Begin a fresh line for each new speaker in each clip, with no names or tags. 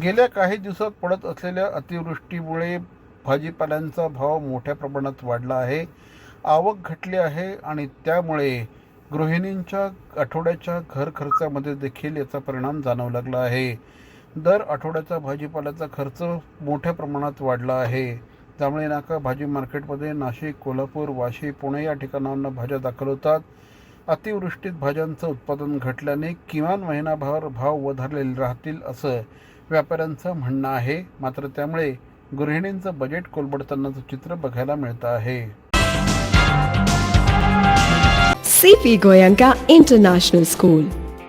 गेल्या काही दिवसात पडत असलेल्या अतिवृष्टीमुळे भाजीपाल्यांचा भाव मोठ्या प्रमाणात वाढला आहे. आवक घटली आहे आणि त्यामुळे गृहिणींच्या आठवड्याच्या घर खर्चामध्ये देखील याचा परिणाम जाणवू लागला आहे. दर आठवड्याचा भाजीपाल्याचा खर्च मोठ्या प्रमाणात वाढला आहे. त्यामुळे नाका भाजी मार्केटमध्ये नाशिक कोल्हापूर वाशी पुणे या ठिकाणांना भाज्या दाखल होतात. अतिवृष्टीत भाज्यांचं उत्पादन घटल्याने किमान महिनाभर भाव वधारलेले राहतील असं व्यापाऱ्यांचं म्हणणं आहे मात्र त्यामुळे गृहिणींचं बजेट कोलबडतानाचं चित्र बघायला मिळतं आहे
CP Goyanka International School,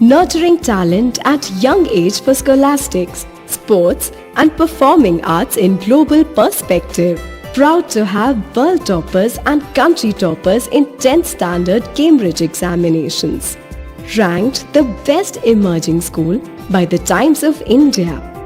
nurturing talent at young age for scholastics, sports, and performing arts in global perspective. Proud to have world toppers and country toppers in 10th standard Cambridge examinations. Ranked the best emerging school by the Times of India